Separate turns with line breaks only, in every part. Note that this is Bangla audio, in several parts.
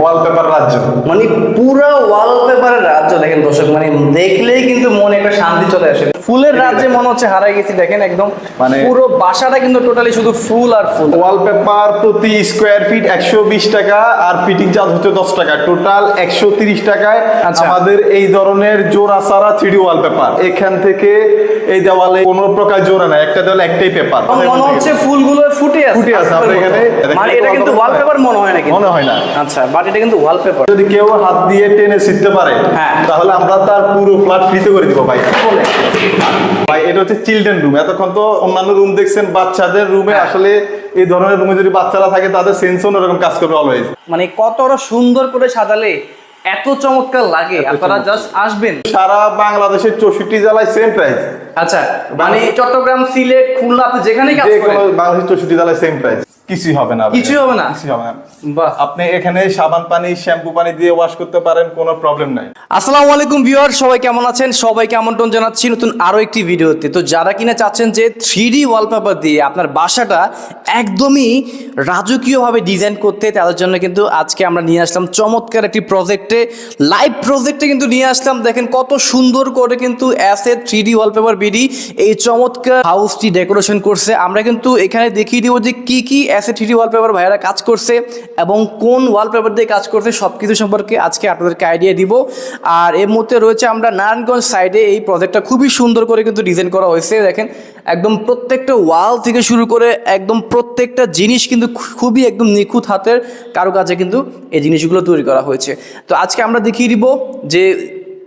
ওয়ালপেপার রাজ্য।
মানে পুরো ওয়ালপেপারের রাজ্য দেখেন দর্শক মানে দেখলেই কিন্তু মনে একটা শান্তি চলে আসে। ফুলের রাজ্যে মনে হচ্ছে হারাই গেছি দেখেন একদম মানে পুরো বাসাটা কিন্তু টোটালি শুধু ফুল আর ফুল।
ওয়ালপেপার প্রতি স্কোয়ার ফিট একশো বিশ টাকা আর ফিটিং চার্জ হচ্ছে দশ টাকা। টোটাল একশো তিরিশ টাকায়
আচ্ছা।
আমাদের এই ধরনের জোড়া সারা থ্রি ওয়ালপেপার এখান থেকে এই দেওয়ালে কোনো প্রকার জোড়া নাই একটা দেওয়ালে একটাই পেপার
আমার মনে হচ্ছে ফুলগুলো ফুটে আছে।
ফুটে আছে, আপনার এখানে-
মানে এটা কিন্তু ওয়ালপেপার মনে হয় না
মনে হয় না।
আচ্ছা বাট এটা কিন্তু ওয়ালপেপার
যদি কেউ হাত দিয়ে টেনে শিখতে পারে
হ্যাঁ।
তাহলে আমরা তার পুরো ফ্ল্যাট ফ্রিতে করে দিব ভাই। ভাই এটা হচ্ছে চিলড্রেন রুম এতক্ষণ তো অন্যান্য রুম দেখছেন বাচ্চাদের রুমে
হ্যাঁ।
আসলে এই ধরনের রুমে যদি বাচ্চারা থাকে তাদের সেন্স অন্যরকম কাজ করবে অলওয়েজ
মানে কতটা সুন্দর করে সাজালে এত চমৎকার লাগে। আপনারা জাস্ট আসবেন।
সারা বাংলাদেশের চৌষট্টি জেলায় সেম প্রাইস
আচ্ছা মানে চট্টগ্রাম সিলেট খুলনা আপনি যেখানেই কাজ করেন।
কোনো বাংলাদেশের চৌষট্টি জেলায় সেম প্রাইস কিছুই হবে না
কিছুই হবে না?
কিছুই হবে না।
বাহ।
আপনি এখানে সাবান পানি শ্যাম্পু পানি দিয়ে ওয়াশ করতে পারেন কোনো প্রবলেম নাই।
আসসালামু আলাইকুম ভিউয়ার সবাই কেমন আছেন? সবাইকে আমন্ত্রণ জানাচ্ছি নতুন আরও একটি ভিডিওতে। তো যারা কিনা চাচ্ছেন যে থ্রি ওয়ালপেপার দিয়ে আপনার বাসাটা একদমই রাজকীয়ভাবে ডিজাইন করতে তাদের জন্য কিন্তু আজকে আমরা নিয়ে আসলাম চমৎকার একটি প্রজেক্টে লাইভ প্রজেক্টে কিন্তু নিয়ে আসলাম। দেখেন কত সুন্দর করে কিন্তু ace three D wallpaper BD, এই চমৎকার হাউসটি ডেকোরেশন করছে। আমরা কিন্তু এখানে দেখিয়ে দিব যে কি কি অ্যাসে থ্রি ওয়ালপেপার ভাইয়ারা কাজ করছে এবং কোন ওয়ালপেপার দিয়ে কাজ করছে সব কিছু সম্পর্কে আজকে আপনাদেরকে আইডিয়া দিব। আর এর মধ্যে রয়েছে আমরা নারায়ণগঞ্জ সাইডে এই প্রজেক্টটা খুবই সুন্দর করে কিন্তু ডিজাইন করা হয়েছে। দেখেন, একদম প্রত্যেকটা ওয়াল থেকে শুরু করে একদম প্রত্যেকটা জিনিস কিন্তু খুবই একদম নিখুঁত হাতের কারুকাজে কিন্তু এই জিনিসগুলো তৈরি করা হয়েছে। তো আজকে আমরা দেখিয়ে দিব যে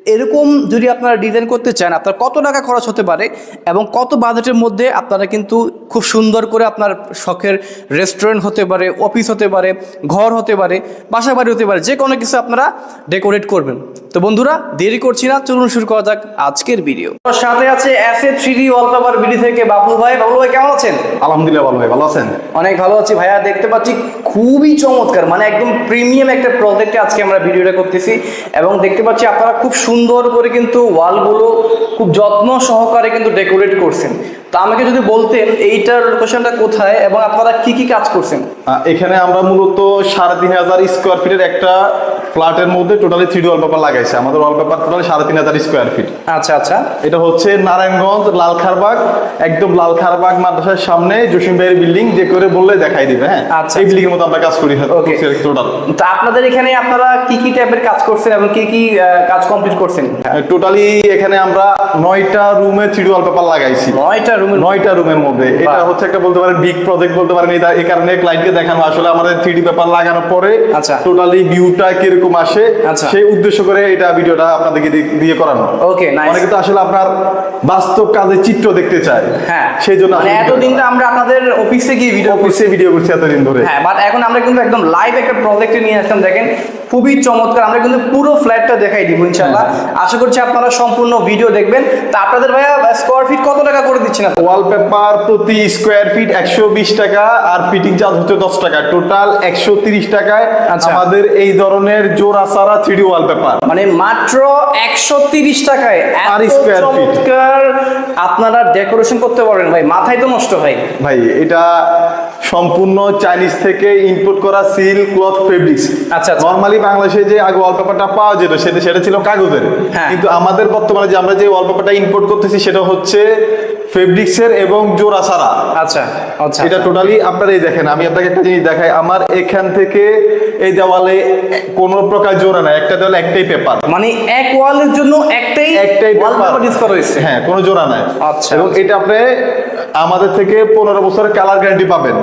এরকম যদি আপনারা ডিজাইন করতে চান, আপনার কত টাকা খরচ হতে পারে এবং কত বাজেটের মধ্যে আপনারা কিন্তু খুব সুন্দর করে আপনার শখের রেস্টুরেন্ট হতে পারে অফিস হতে পারে, ঘর হতে পারে বাসা বাড়ি হতে পারে যে কোনো কিছু আপনারা ডেকোরেট করবেন। তো বন্ধুরা দেরি করছি না চলুন শুরু করা যাক আজকের ভিডিও সাথে আছে অ্যাসে থ্রি ওয়ালপেপার বিডি থেকে বাবলু ভাই। বাবলু ভাই কেমন আছেন?
আলহামদুলিল্লাহ ভালো ভাই ভালো আছেন?
অনেক ভালো আছি ভাইয়া। দেখতে পাচ্ছি খুবই চমৎকার মানে একদম প্রিমিয়াম একটা প্রজেক্টে আজকে আমরা ভিডিওটা করতেছি। এবং দেখতে পাচ্ছি আপনারা খুব সুন্দর করে কিন্তু ওয়ালগুলো খুব যত্ন সহকারে কিন্তু ডেকোরেট করছেন। তা আমাকে যদি বলতেন এইটার লোকেশনটা কোথায় এবং আপনারা কি কি কাজ করছেন?
এখানে আমরা মূলত সাড়ে তিন হাজার স্কোয়ার ফিটের একটা ফ্ল্যাটের মধ্যে টোটালি থ্রি ওয়ালপেপার লাগাইছে। আমাদের ওয়ালপেপার টোটালি সাড়ে তিন হাজার স্কোয়ার ফিট
আচ্ছা আচ্ছা।
এটা হচ্ছে নারায়ণগঞ্জ লালখারবাগ একদম লালখারবাগ মাদ্রাসার সামনে জসিম ভাইয়ের বিল্ডিং যে করে বললে দেখাই দিবে হ্যাঁ?
আচ্ছা,
এই বিল্ডিং এর মতো আমরা কাজ করি. টোটাল
তা আপনাদের এখানে আপনারা কি কি টাইপের কাজ করছেন এবং কি কি কাজ কমপ্লিট করছেন?
টোটালি এখানে আমরা নয়টা রুমে থ্রি ওয়ালপেপার লাগাইছি।
নয়টা রুমের
নয়টা রুমের মধ্যে। এটা হচ্ছে একটা বলতে পারেন বিগ প্রজেক্ট বলতে পারেন। এটা এই কারণে ক্লায়েন্টকে দেখানো। আসলে আমাদের থ্রি পেপার লাগানোর পরে
আচ্ছা।
টোটালি ভিউটা কীরকম আসে
আচ্ছা।
সেই উদ্দেশ্য করে এটা ভিডিওটা আপনাদেরকে দিয়ে করানো।
ওকে
অনেকে তো আসলে আপনার বাস্তব কাজের চিত্র দেখতে চায়।
হ্যাঁ।
সেই জন্য
মানে এতদিন তো আমরা আপনাদের অফিসে গিয়ে ভিডিও
অফিসে ভিডিও করছি এতদিন ধরে।
হ্যাঁ বাট এখন আমরা কিন্তু একদম লাইভ একটা প্রজেক্টে নিয়ে আসলাম দেখেন খুবই চমৎকার। আমরা কিন্তু পুরো ফ্ল্যাটটা দেখাই দিব ইনশাল্লাহ আশা করছি আপনারা সম্পূর্ণ ভিডিও দেখবেন। তা আপনাদের ভাইয়া স্কোয়ার ফিট কত টাকা করে দিচ্ছেন?
ওয়ালপেপার প্রতি স্কোয়ার ফিট একশো বিশ টাকা আর ফিটিং চার্জ হচ্ছে দশ টাকা। টোটাল একশো তিরিশ টাকায়
আচ্ছা।
আমাদের এই ধরনের জোড়া সারা থ্রি ওয়ালপেপার
মানে মাত্র একশো তিরিশ টাকায়
আর
আপনারা ডেকোরেশন করতে পারবেন ভাই মাথায় তো নষ্ট হয়
ভাই এটা সম্পূর্ণ চাইনিজ থেকে ইম্পোর্ট করা সিল ক্লথ ফেব্রিক্স
আচ্ছা, আচ্ছা।
নর্মালি বাংলাদেশে যে আগে ওয়ালপেপারটা পাওয়া যেত সেটা সেটা ছিল কাগজের।
হ্যাঁ।
কিন্তু আমাদের বর্তমানে যে আমরা যে ওয়ালপেপারটা ইম্পোর্ট করতেছি সেটা হচ্ছে ফেব্রিক্সের এবং জোড়া সারা
আচ্ছা আচ্ছা।
এটা টোটালি আপনারা এই দেখেন আমি আপনাকে একটা জিনিস দেখাই আমার এখান থেকে এই দেওয়ালে কোনো প্রকার জোড়া নাই একটা দেওয়ালে একটাই পেপার
মানে এক ওয়ালের জন্য একটাই
একটাই পেপার
ডিস করা হয়েছে
হ্যাঁ কোনো জোড়া নাই।
আচ্ছা।
এবং এটা আপনি আমাদের থেকে পনেরো বছরের কালার গ্যারান্টি পাবেন।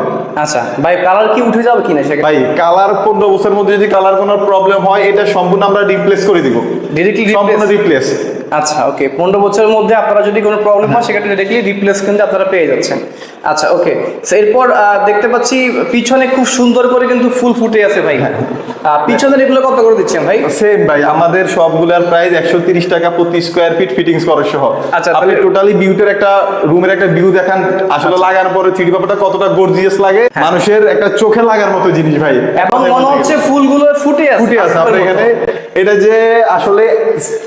আচ্ছা ভাই কালার কি উঠে যাবে কিনা সেটা
ভাই কালার পনেরো বছরের মধ্যে যদি কালার কোনো প্রবলেম হয় এটা সম্পূর্ণ আমরা রিপ্লেস করে দিব।
ডিরেক্টলি
সম্পূর্ণ রিপ্লেস
আচ্ছা ওকে পনেরো বছরের মধ্যে আপনারা যদি কোনো প্রবলেম হয় সেক্ষেত্রে দেখলে রিপ্লেস কিন্তু আপনারা পেয়ে যাচ্ছেন। আচ্ছা ওকে এরপর দেখতে পাচ্ছি পিছনে খুব সুন্দর করে কিন্তু ফুল ফুটে আছে ভাই। পিছনের এগুলো কত করে দিচ্ছেন ভাই?
সেম ভাই আমাদের সবগুলার প্রাইস একশো তিরিশ টাকা প্রতি স্কোয়ার ফিট ফিটিংস করার সহ।
আচ্ছা,
আপনি
তাহলে-
টোটালি একটা রুমের একটা ভিউ দেখান আসলে লাগানোর পরে থ্রি ব্যাপারটা কতটা গর্জিয়াস লাগে মানুষের একটা চোখে লাগার মতো জিনিস ভাই।
এবং মনে হচ্ছে ফুলগুলো ফুটে আছে।
ফুটে আছে আপনি এখানে এটা যে আসলে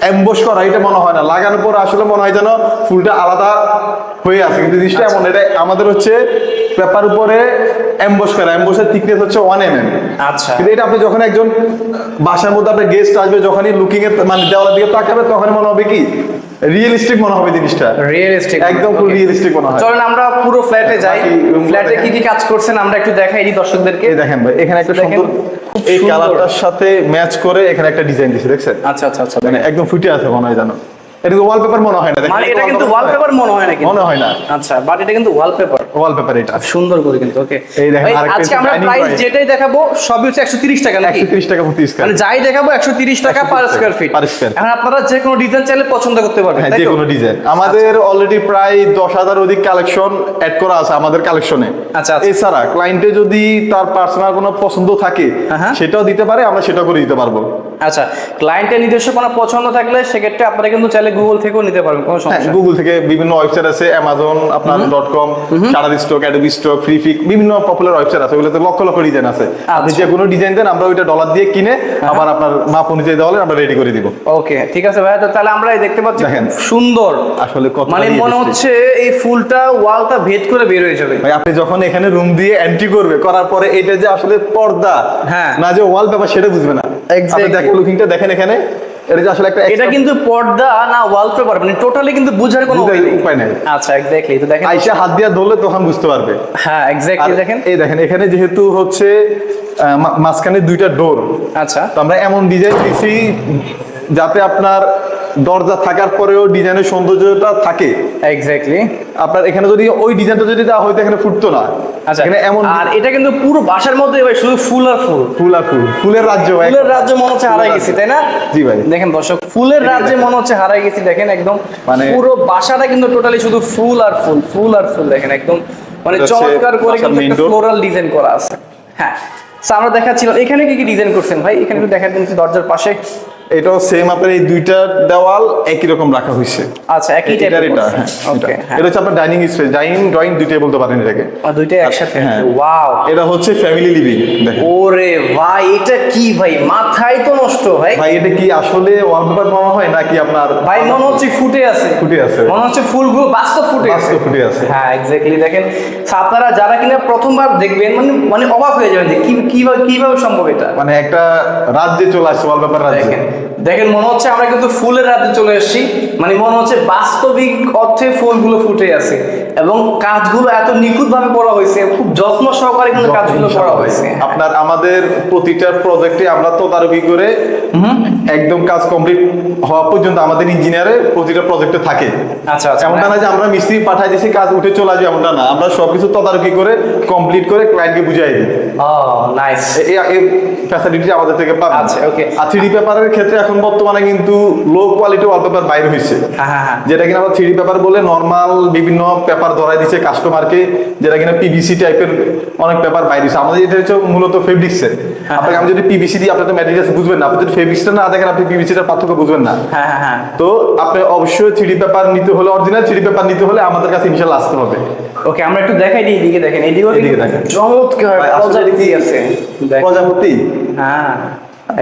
এমবোস করা এটা মনে হয় না। লাগানোর পর আসলে মনে হয় যেন ফুলটা আলাদা হয়ে আছে। কিন্তু জিনিসটা এমন এটা আমাদের হচ্ছে পেপার উপরে এমবোস করা। এমবোসের থিকনেস হচ্ছে ওয়ান এম এম
আচ্ছা।
কিন্তু এটা আপনি যখন একজন বাসার মধ্যে আপনার গেস্ট আসবে যখনই লুকিং এর মানে দেওয়ালের দিকে তাকাবে তখন মনে হবে কি? রিয়েলিস্টিক মনে হবে জিনিসটা।
রিয়েলিস্টিক
একদম ফুল রিয়েলিস্টিক মনে হয়।
চলেন আমরা পুরো ফ্ল্যাটে যাই। ফ্ল্যাটে কি কি কাজ করছেন আমরা একটু দেখাই দর্শকদেরকে।
এই দেখেন ভাই এখানে একটা
দেখেন,
সুন্দর এই কালারটার সাথে ম্যাচ করে এখানে একটা ডিজাইন দিয়েছে দেখছেন?
আচ্ছা আচ্ছা আচ্ছা
মানে একদম ফুটে আছে মনে হয় জানো এটা কিন্তু ওয়ালপেপার মনে হয় না
মানে এটা কিন্তু ওয়ালপেপার মনে হয় না
মনে হয় না।
আচ্ছা বাট এটা কিন্তু ওয়ালপেপার
ওয়ালপেপার এটা।
সুন্দর করে কিন্তু ওকে
এই দেখেন,
আজকে আমরা প্রাইস যেটাই দেখাবো সবই হচ্ছে একশো তিরিশ টাকা নাকি?
একশো তিরিশ টাকা প্রতি স্কোয়ার
মানে যাই দেখাবো একশো তিরিশ টাকা per
130
square feet
per square
এখন আপনারা যে কোনো ডিজাইন চাইলে পছন্দ করতে পারবেন
হ্যাঁ যে কোনো ডিজাইন আমাদের অলরেডি প্রায় দশ হাজার অধিক কালেকশন অ্যাড করা আছে আমাদের কালেকশনে
আচ্ছা, আচ্ছা।
এছাড়া ক্লায়েন্টে যদি তার পার্সোনাল কোনো পছন্দ থাকে
হ্যাঁ।
সেটাও দিতে পারে আমরা সেটাও করে দিতে পারব।
আচ্ছা ক্লায়েন্টের নিজস্ব কোনো পছন্দ থাকলে সেক্ষেত্রে আপনারা কিন্তু চাইলে গুগল থেকেও নিতে পারবেন কোনো
হ্যাঁ
সমস্যা।
গুগল থেকে বিভিন্ন ওয়েবসাইট আছে অ্যামাজন আপনার dot com Shutterstock Adobe Stock Freepik বিভিন্ন পপুলার ওয়েবসাইট আছে ওগুলোতে লক্ষ লক্ষ ডিজাইন আছে আপনি। যে কোনো ডিজাইন দেন আমরা ওইটা ডলার দিয়ে কিনে আবার আপনার মাপ অনুযায়ী দেওয়ালে আমরা রেডি করে দিব
ওকে ঠিক আছে ভাইয়া তো তাহলে আমরা এই দেখতে পাচ্ছি
দেখেন।
সুন্দর
আসলে কত
মানে মনে হচ্ছে এই ফুলটা ওয়ালটা ভেদ করে বের হয়ে যাবে
ভাই আপনি যখন এখানে রুম দিয়ে এন্ট্রি করবে করার পরে এটা যে আসলে পর্দা
হ্যাঁ।
না যে ওয়াল পেপার সেটা বুঝবে না
Exactly.
আপনি দেখেন লুকিংটা দেখেন এখানে এটা যে আসলে একটা
এটা কিন্তু পর্দা না ওয়ালপেপার মানে টোটালি কিন্তু বুঝার কোনো উপায় নেই। আচ্ছা এক্স্যাক্টলি তো দেখেন
আইসা হাত দিয়ে ধরলে তখন বুঝতে পারবে।
হ্যাঁ এক্স্যাক্টলি দেখেন।
এই দেখেন এখানে যেহেতু হচ্ছে মাঝখানে দুইটা ডোর
আচ্ছা।
তো আমরা এমন ডিজাইন দিছি যাতে আপনার দরজা থাকার পরেও ডিজাইনের সৌন্দর্যটা থাকে।
এক্স্যাক্টলি
আপনার এখানে যদি ওই ডিজাইনটা যদি দেওয়া হয়তো এখানে ফুটতো না।
আচ্ছা
এখানে এমন
আর এটা কিন্তু পুরো বাসার মধ্যে ভাই শুধু ফুল আর ফুল।
ফুল আর ফুল। ফুলের রাজ্য ভাই।
ফুলের রাজ্য মনে হচ্ছে হারাই গেছি তাই না?
জি ভাই।
দেখেন দর্শক ফুলের রাজ্যে মনে হচ্ছে হারাই গেছি দেখেন একদম
মানে-
পুরো বাসাটা কিন্তু টোটালি শুধু ফুল আর ফুল ফুল আর ফুল দেখেন একদম। মানে চমৎকার করে কিন্তু একটা ফ্লোরাল ডিজাইন করা আছে। হ্যাঁ আমরা দেখাচ্ছিলাম এখানে কি কি ডিজাইন করছেন ভাই? এখানে একটু দেখা দিন দরজার পাশে।
এটাও সেম আপনার এই দুইটা দেওয়াল একই রকম রাখা হয়েছে।
আচ্ছা একই টাইপের
এটা হ্যাঁ
ওকে
এটা।
হ্যাঁ।
হচ্ছে আপনার ডাইনিং স্পেস ডাইনিং ড্রয়িং দুইটাই বলতে পারেন এটাকে।
আর দুইটাই একসাথে?
হ্যাঁ।
ওয়াও
এটা হচ্ছে ফ্যামিলি লিভিং দেখেন।
ওরে ভাই এটা কি ভাই? মাথায় তো নষ্ট ভাই।
ভাই এটা কি আসলে ওয়ালপেপার মনে হয় নাকি আপনার
ভাই মনে হচ্ছে ফুটে আছে।
ফুটে আছে।
মনে হচ্ছে ফুল ফুলগুলো বাস্তব ফুটে আছে।
বাস্তব ফুটে আছে।
হ্যাঁ এক্স্যাক্টলি দেখেন। So, আপনারা যারা কিনা প্রথমবার দেখবেন মানে মানে অবাক হয়ে যাবেন যে কি কীভাবে কীভাবে সম্ভব এটা?
মানে একটা রাজ্যে চলে আসছে ওয়ালপেপার রাজ্যে।
দেখেন মনে হচ্ছে আমরা কিন্তু ফুলের রাতে চলে এসেছি মানে মনে হচ্ছে বাস্তবিক অর্থে ফুলগুলো ফুটে আছে এবং কাজগুলো এত নিখুঁত ভাবে করা হয়েছে খুব যত্ন সহকারে কিন্তু কাজগুলো করা হয়েছে।
আপনার আমাদের প্রতিটা প্রজেক্টে আমরা তদারকি করে একদম কাজ কমপ্লিট হওয়া পর্যন্ত আমাদের ইঞ্জিনিয়ারে প্রতিটা প্রজেক্টে থাকে।
আচ্ছা আচ্ছা।
এমনটা না যে আমরা মিস্ত্রি পাঠাই দিয়েছি কাজ উঠে চলে আসবে এমনটা না। আমরা সবকিছু তদারকি করে কমপ্লিট করে ক্লায়েন্টকে বুঝাই দিই।
ও নাইস
এই ফ্যাসিলিটি আমাদের থেকে পাবেন।
আচ্ছা, okay.
আর থ্রি পেপারের ক্ষেত্রে এখন বর্তমানে কিন্তু লো কোয়ালিটি ওয়ালপেপার বাইরে হয়েছে
হ্যাঁ হ্যাঁ হ্যাঁ।
যেটা কিনা আমরা থ্রি পেপার বলে নর্মাল বিভিন্ন পেপার ধরাই দিচ্ছে কাস্টমারকে যেটা কিনা পিভিসি টাইপের অনেক পেপার বাইরে দিচ্ছে আমাদের এটা হচ্ছে মূলত ফেব্রিক্সের আপনাকে আমি যদি পিভিসি দিই আপনি তো ম্যাটেরিয়ালস বুঝবেন না আপনি যদি ফেব্রিক্সটা না দেখেন আপনি পিভিসিটার পার্থক্য বুঝবেন না। তো আপনি অবশ্যই থ্রি পেপার নিতে হলে অরিজিনাল থ্রি পেপার নিতে হলে আমাদের কাছে ইনশাল্লাহ আসতে হবে।
ওকে আমরা একটু দেখাই দিই এদিকে দেখেন
এদিকে দেখেন।
চমৎকার প্রজাপতি আছে।
প্রজাপতি?
হ্যাঁ।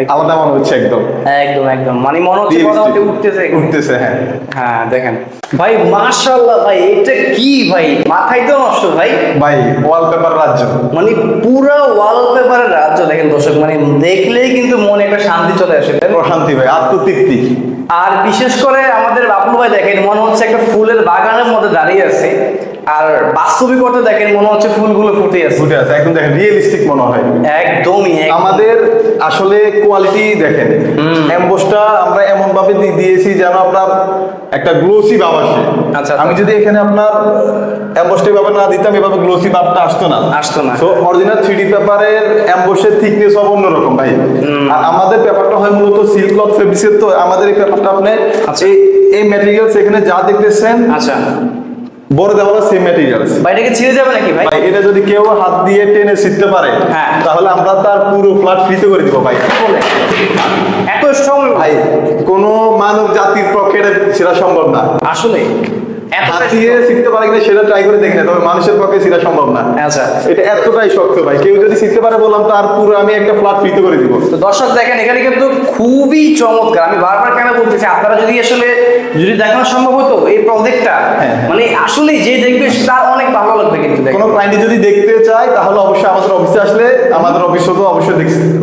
আলাদা মনে হচ্ছে একদম।
একদম একদম। মানে মনে হচ্ছে। প্রজাপতি উঠতেছে।
উঠতেছে হ্যাঁ।
হ্যাঁ দেখেন। ভাই মাশাআল্লাহ ভাই এটা কি ভাই? মাথায় তো নষ্ট ভাই।
ভাই ওয়ালপেপার রাজ্য।
মানে পুরো ওয়ালপেপারের রাজ্য দেখেন দর্শক মানে দেখলেই কিন্তু মনে একটা শান্তি চলে আসে?
প্রশান্তি ভাই আত্মতৃপ্তি।
আর বিশেষ করে আমাদের বাবুল ভাই দেখেন মনে হচ্ছে একটা ফুলের বাগানের মধ্যে দাঁড়িয়ে আছে। আর বাস্তবিকতা দেখেন মনে হচ্ছে ফুলগুলো ফুটে আছে।
ফুটে আছে। একদম দেখেন রিয়েলিস্টিক মনে হয়।
একদমই
আমাদের আসলে কোয়ালিটি দেখেন। এমবোসটা আমরা এমন ভাবে দিয়েছি যেন আপনার একটা গ্লোসি ভাব আসে।
আচ্ছা,
আমি যদি এখানে আপনার এমবোসটা ভাবে না দিতাম এভাবে গ্লোসি ভাবটা আসতো না।
আসতো না।
তো অরিজিনাল থ্রি ডি পেপারের এমবোসের থিকনেস সব অন্যরকম ভাই। আর আমাদের পেপারটা হয় মূলত সিল্ক ক্লথ ফেব্রিক্সের তো আমাদের এই পেপারটা আপনি
আচ্ছা।
এই এই ম্যাটেরিয়ালস এখানে যা দেখতেছেন
আচ্ছা।
বড় দেওয়ালা সেম ম্যাটেরিয়ালস
ভাই এটাকে ছিঁড়ে যাবে নাকি ভাই?
ভাই এটা যদি কেউ হাত দিয়ে টেনে শিখতে পারে
হ্যাঁ।
তাহলে আমরা তার পুরো ফ্ল্যাট ফ্রিতে করে দিব ভাই।
এত স্ট্রং
ভাই কোনো মানব জাতির পক্ষে এটা সম্ভব না।
আসলে
শিখতে পারে কিনা সেটা ট্রাই করে দেখে না তবে মানুষের পক্ষে সেটা সম্ভব না।
আচ্ছা।
এটা এতটাই শক্ত ভাই কেউ যদি শিখতে পারে বললাম তার পুরো আমি একটা ফ্ল্যাট ফ্রিতে করে দিব।
তো দর্শক দেখেন এখানে কিন্তু খুবই চমৎকার আমি বারবার কেন বলতেছি আপনারা যদি আসলে যদি দেখানো সম্ভব হতো এই প্রজেক্টটা
হ্যাঁ।
মানে আসলে যে দেখবে তার অনেক ভালো লাগবে কিন্তু
কোনো ক্লায়েন্ট যদি দেখতে চায় তাহলে অবশ্যই আমাদের অফিসে আসলে আমাদের অফিসে তো অবশ্যই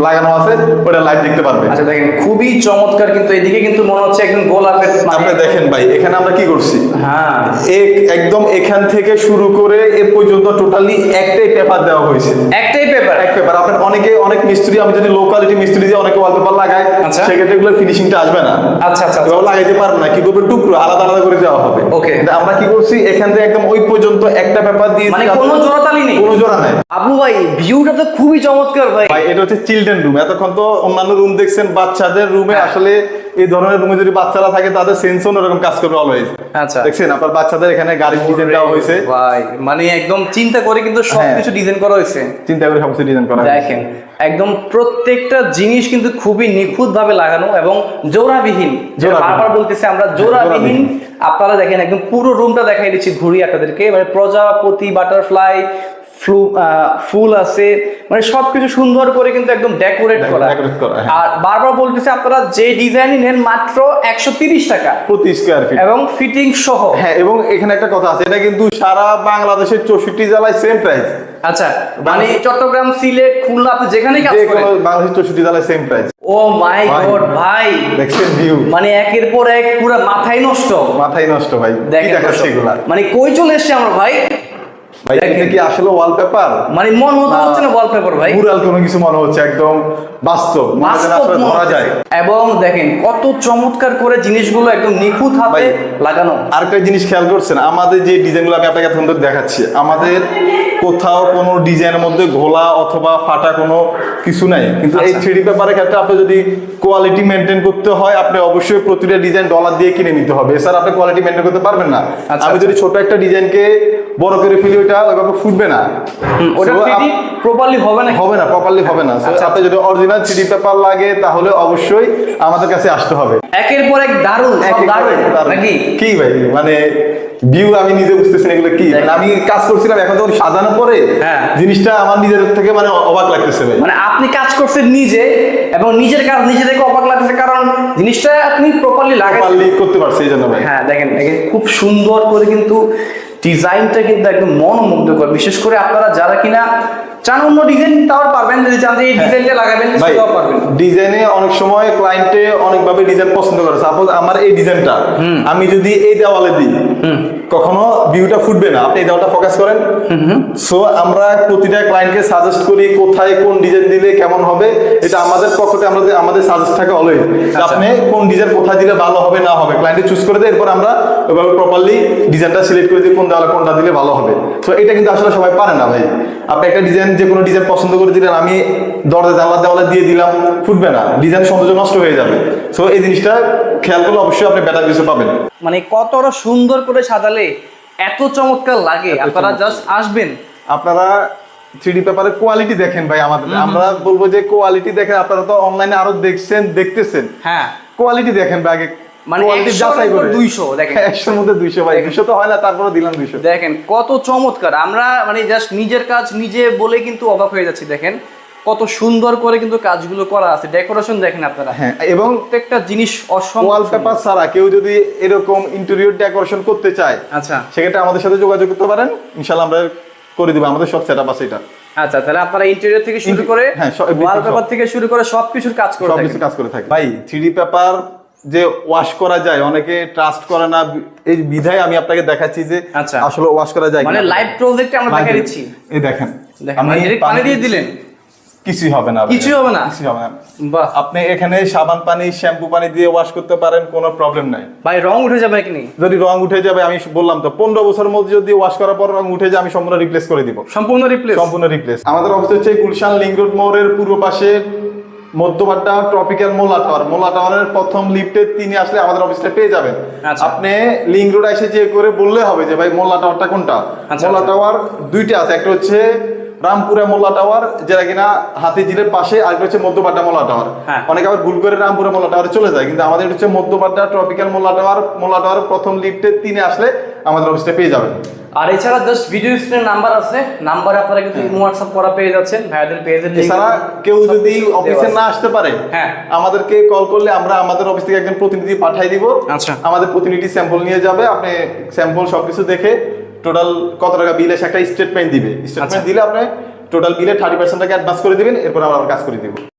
লাগানো আছে ওটা লাইভ দেখতে পারবে।
আচ্ছা দেখেন খুবই চমৎকার কিন্তু এদিকে কিন্তু মনে হচ্ছে একদম গোলাপের মানে-
আপনি দেখেন ভাই এখানে আমরা কি করছি?
হ্যাঁ।
এক একদম এখান থেকে শুরু করে এ পর্যন্ত টোটালি একটাই পেপার দেওয়া হয়েছে।
একটাই পেপার
এক পেপার আপনার অনেকে অনেক মিস্ত্রি আমি যদি লো কোয়ালিটি মিস্ত্রি দিয়ে অনেকে ওয়ালপেপার লাগাই
আচ্ছা।
সেক্ষেত্রে এগুলো ফিনিশিংটা আসবে না।
আচ্ছা আচ্ছা
এভাবে লাগাইতে পারবে না কি করবে? টুকরো আলাদা আলাদা করে দেওয়া হবে. কিন্তু আমরা কি করছি এখান থেকে একদম ওই পর্যন্ত একটা পেপার দিয়ে
মানে কোনো জোড়াতালি নেই?
কোনো জোড়া নাই।
আবু ভাই ভিউটা তো খুবই চমৎকার ভাই।
ভাই এটা হচ্ছে চিলড্রেন রুম এতক্ষণ তো অন্যান্য রুম দেখছেন বাচ্চাদের রুমে
হ্যাঁ।
আসলে এই ধরনের রুমে যদি বাচ্চারা থাকে তাদের সেন্সন এরকম কাজ করবে অলওয়েজ
আচ্ছা।
দেখছেন আপনার বাচ্চাদের এখানে গাড়ি ডিজাইন দেওয়া হয়েছে।
ভাই মানে একদম চিন্তা করে কিন্তু সবকিছু ডিজাইন করা হয়েছে।
চিন্তা করে সমস্ত ডিজাইন করা হয়েছে।
দেখেন একদম প্রত্যেকটা জিনিস কিন্তু খুবই নিখুঁত ভাবে লাগানো এবং জোড়াবিহীন। বারবার বলতেছি আমরা জোড়াবিহীন।
জোড়াবিহীন।
আপনারা দেখেন একদম পুরো রুমটা দেখাই দিচ্ছি ঘুরি আপনাদেরকে। মানে প্রজাপতি বাটারফ্লাই ফ্লু ফুল আছে মানে সবকিছু সুন্দর করে কিন্তু একদম ডেকোরেট করা।
হ্যাঁ।
আর বারবার বলতেছি আপনারা যে ডিজাইনই নেন মাত্র একশো তিরিশ টাকা।
প্রতি স্কোয়ার ফিট
এবং ফিটিং সহ।
হ্যাঁ এবং এখানে একটা কথা আছে এটা কিন্তু সারা বাংলাদেশের চৌষট্টি জেলায় সেম প্রাইস
আচ্ছা মানে চট্টগ্রাম সিলেট খুলনা আপনি যেখানেই কাজ করেন।
কোনো বাংলাদেশের চৌষট্টি জেলায় সেম প্রাইস
ও মাই
ভাই।
গড ভাই।
দেখছেন ভিউ
মানে একের পর এক পুরো মাথায় নষ্ট।
মাথায় নষ্ট ভাই। কি
দেখেন
দেখাচ্ছে
মানে কই চলে এসছে আমরা ভাই?
ভাই এটা কি আসলে ওয়ালপেপার
মানে মন হচ্ছে না ওয়ালপেপার ভাই?
মুরাল কোনো কিছু মনে হচ্ছে একদম। বাস্তব ধরা যায়।
এবং দেখেন কত চমৎকার করে জিনিসগুলো একদম নিখুঁত হাতে
ভাই।
লাগানো।
আরেকটা জিনিস খেয়াল করছেন আমাদের যে ডিজাইনগুলো আমি আপনাকে এখন দেখাচ্ছি আমাদের কোথাও কোনো ডিজাইনের মধ্যে ঘোলা অথবা ফাটা কোনো কিছু নাই। কিন্তু এই
আচ্ছা।
থ্রি পেপারের ক্ষেত্রে আপনি যদি কোয়ালিটি মেনটেন করতে হয় আপনি অবশ্যই প্রতিটা ডিজাইন ডলার দিয়ে কিনে নিতে হবে। এছাড়া আপনি কোয়ালিটি মেনটেন করতে পারবেন না।
আচ্ছা,
আমি যদি ছোট একটা ডিজাইনকে বড় করে ফেলি ওইটা ওইভাবে ফুটবে না।
ওটা প্রপারলি হবে না?
হবে না প্রপারলি হবে না।
আচ্ছা।
আপনি যদি অরিজিনাল থ্রি পেপার লাগে তাহলে অবশ্যই আমাদের কাছে আসতে হবে।
একের পর এক দারুণ দারুণ নাকি?
কি ভাই মানে ভিউ আমি নিজে বুঝতেছি না এগুলো কি। মানে আমি কাজ করছিলাম এখন যখন সাজানোর পরে
হ্যাঁ।
জিনিসটা আমার নিজের থেকে মানে অবাক লাগতেছে ভাই।
মানে আপনি কাজ করছেন নিজে এবং নিজের কাজ নিজে থেকে অবাক লাগতেছে কারণ জিনিসটা আপনি প্রপারলি
করতে পারছি এই জন্য ভাই।
হ্যাঁ দেখেন দেখেন খুব সুন্দর করে কিন্তু ডিজাইনটা কিন্তু একদম মনোমুগ্ধকর। বিশেষ করে আপনারা যারা কিনা চান অন্য ডিজাইন তাও পারবেন যদি চান এই ডিজাইনটা লাগাবেন
ভাই
সেটাও পারবেন।
ডিজাইনে অনেক সময় ক্লায়েন্টে অনেকভাবে ডিজাইন পছন্দ করে। সাপোজ আমার এই ডিজাইনটা আমি যদি এই দেওয়ালে দিই কখনো ভিউটা ফুটবে না। আপনি এই দেওয়ালটা ফোকাস করেন। সো আমরা প্রতিটা ক্লায়েন্টকে সাজেস্ট করি কোথায় কোন ডিজাইন দিলে কেমন হবে। এটা আমাদের পক্ষতে আমাদের আমাদের সাজেস্ট থাকে অলওয়েজ
আচ্ছা।
আপনি কোন ডিজাইন কোথায় দিলে ভালো হবে না হবে? ক্লায়েন্টে চুজ করে দেয় এরপর আমরা ওইভাবে প্রপারলি ডিজাইনটা সিলেক্ট করে দিই কোন দেওয়ালে কোনটা দিলে ভালো হবে। তো এটা কিন্তু আসলে সবাই পারে না ভাই। আপনি একটা ডিজাইন যে কোনো ডিজাইন পছন্দ করে দিলেন আমি দরজা জানলা দেওয়ালে দিয়ে দিলাম ফুটবে না। ডিজাইন সৌন্দর্য নষ্ট হয়ে যাবে। সো এই জিনিসটা খেয়াল করলে অবশ্যই আপনি বেটার কিছু পাবেন।
মানে কতটা সুন্দর করে সাজালে এত চমৎকার লাগে। আপনারা জাস্ট আসবেন।
আপনারা থ্রি পেপারের কোয়ালিটি দেখেন ভাই আমাদের। আমরা বলব যে কোয়ালিটি দেখেন আপনারা তো অনলাইনে আরও দেখছেন দেখতেছেন।
হ্যাঁ।
কোয়ালিটি দেখেন ভাই আগে।
মানে
কোয়ালিটি
100
যাচাই করে।
200 দেখেন।
একশোর মধ্যে দুইশো ভাই। দুইশো তো হয় না তারপরে দিলাম দুইশো।
দেখেন কত চমৎকার। আমরা মানে জাস্ট নিজের কাজ নিজে বলে কিন্তু অবাক হয়ে যাচ্ছি দেখেন। কত সুন্দর করে কিন্তু কাজগুলো করা আছে। ডেকোরেশন দেখেন আপনারা।
হ্যাঁ এবং
প্রত্যেকটা জিনিস অসম্ভব
ওয়াল পেপার ছাড়া কেউ যদি এরকম ইন্টেরিয়র ডেকোরেশন করতে চায়
আচ্ছা।
সেক্ষেত্রে আমাদের সাথে যোগাযোগ করতে পারেন। ইনশাল্লাহ আমরা করে দিব। আমাদের সব সেট আপ আছে এটা।
আচ্ছা তাহলে আপনারা ইন্টেরিয়র থেকে শুরু করে
হ্যাঁ,
ওয়াল পেপার থেকে শুরু করে সবকিছুর কাজ করে
সব
থাকেন।
কাজ করে থাকে। ভাই থ্রি পেপার যে ওয়াশ করা যায় অনেকে ট্রাস্ট করে না। এই বিধায় আমি আপনাকে দেখাচ্ছি যে
আচ্ছা।
আসলে ওয়াশ করা যায়
মানে। লাইভ প্রজেক্টে আমরা
Live
দেখা দিচ্ছি।
এই দেখেন।
দেখেন মানে পানি দিয়ে দিলেন।
কিছুই হবে না
কিছুই হবে না?
কিছুই হবে না।
বাহ।
আপনি এখানে সাবান পানি শ্যাম্পু পানি দিয়ে ওয়াশ করতে পারেন কোনো প্রবলেম নাই।
ভাই রং উঠে যাবে কি নি?
যদি রং উঠে যাবে আমি বললাম তো পনেরো বছরের মধ্যে যদি ওয়াশ করার পর রং উঠে যায় আমি সম্পূর্ণ রিপ্লেস করে দিব।
সম্পূর্ণ রিপ্লেস
সম্পূর্ণ রিপ্লেস আমাদের অফিস হচ্ছে গুলশান লিঙ্ক রোড মোড়ের পূর্ব পাশে মধ্যবাড্ডা ট্রপিক্যাল মোলা টাওয়ার মোলা টাওয়ারের প্রথম লিফটে তিনি আসলে আমাদের অফিসটা পেয়ে যাবেন।
আচ্ছা।
আপনি লিঙ্ক রোড এসে যে করে বললে হবে যে ভাই মোল্লা টাওয়ারটা কোনটা?
আচ্ছা,
মোল্লা
আচ্ছা।
টাওয়ার দুইটা আছে। একটা হচ্ছে রামপুরা মোল্লা টাওয়ার যেটা কিনা হাতিঝিলের পাশে আরেকটা হচ্ছে মধ্যবাড্ডা মোল্লা টাওয়ার
হ্যাঁ।
অনেকে আবার ভুল করে রামপুরা মোল্লা টাওয়ারে চলে যায় কিন্তু আমাদের হচ্ছে Madhya Badda Tropical Molla Tower Molla Tower প্রথম লিফটে তিনে আসলে আমাদের অফিসটা পেয়ে যাবেন
আর এছাড়া জাস্ট ভিডিও স্ক্রিনে নাম্বার আছে নাম্বারে আপনারা কিন্তু হোয়াটসঅ্যাপ করা পেয়ে যাচ্ছেন ভাইয়াদের পেজের
এছাড়া কেউ যদি অফিসে না আসতে পারে
হ্যাঁ।
আমাদেরকে কল করলে আমরা আমাদের অফিস থেকে একজন প্রতিনিধি পাঠাই দিব
আচ্ছা।
আমাদের প্রতিনিধি স্যাম্পল নিয়ে যাবে আপনি স্যাম্পল সবকিছু দেখে টোটাল কত টাকা বিল এসে একটা স্টেটমেন্ট দিবে স্টেটমেন্ট
আচ্ছা।
দিলে আপনি টোটাল বিলে থার্টি পার্সেন্ট টাকা অ্যাডভান্স করে দিবেন এরপর আমরা আবার কাজ করে দিব